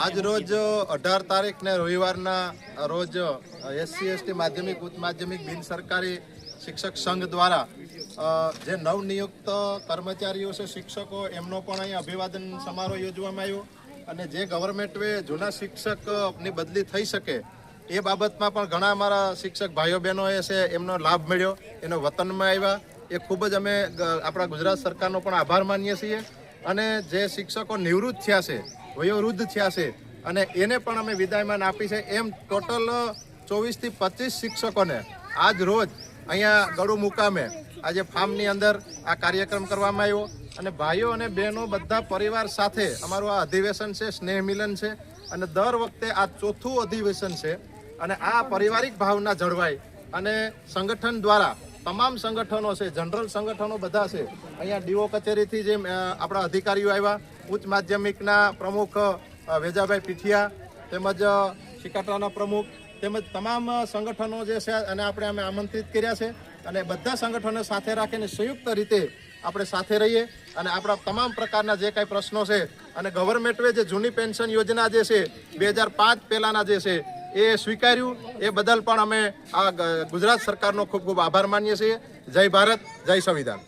આજ રોજ અઢાર તારીખને રવિવારના રોજ એસસી, એસટી માધ્યમિક, ઉચ્ચ માધ્યમિક બિન સરકારી શિક્ષક સંઘ દ્વારા જે નવનિયુક્ત કર્મચારીઓ છે, શિક્ષકો, એમનો પણ અહીં અભિવાદન સમારોહ યોજવામાં આવ્યો અને જે ગવર્મેન્ટે જૂના શિક્ષકની બદલી થઈ શકે એ બાબતમાં પણ ઘણા અમારા શિક્ષક ભાઈઓ બહેનોએ છે, એમનો લાભ મળ્યો, એનો વતનમાં આવ્યા. એ ખૂબ જ અમે આપણા ગુજરાત સરકારનો પણ આભાર માનીએ છીએ. અને જે શિક્ષકો નિવૃત્ત થયા છે, વયોવૃદ્ધ થયા છે, અને એને પણ અમે વિદાયમાન આપી છે, એમ ટોટલ ચોવીસથી પચીસ શિક્ષકોને આજ રોજ અહીંયા ગળુ મુકામે આજે ફાર્મની અંદર આ કાર્યક્રમ કરવામાં આવ્યો. અને ભાઈઓ અને બહેનો બધા પરિવાર સાથે અમારું આ અધિવેશન છે, સ્નેહ મિલન છે, અને દર વખતે આ ચોથું અધિવેશન છે. અને આ પારિવારિક ભાવના જળવાય અને સંગઠન દ્વારા તમામ સંગઠનો છે, જનરલ સંગઠનો બધા છે, અહીંયા ડીઓ કચેરીથી જે આપણા અધિકારીઓ આવ્યા, ઉચ્ચ માધ્યમિકના પ્રમુખ વેજાભાઈ પીઠિયા, તેમજ શિકાટાના પ્રમુખ, તેમજ તમામ સંગઠનો જે છે, અને આપણે અમે આમંત્રિત કર્યા છે, અને બધા સંગઠનો સાથે રાખીને સંયુક્ત રીતે આપણે સાથે રહીએ, અને આપણા તમામ પ્રકારના જે કાંઈ પ્રશ્નો છે, અને ગવર્મેન્ટે જે જૂની પેન્શન યોજના જે છે, બે હજાર પાંચ પહેલાંના જે છે એ સ્વીકાર્યું. એ બદલ પણ અમે આ ગુજરાત સરકારનો ખૂબ ખૂબ આભાર માનીએ છીએ. જય ભારત, જય સંવિધાન.